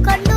கொண்டு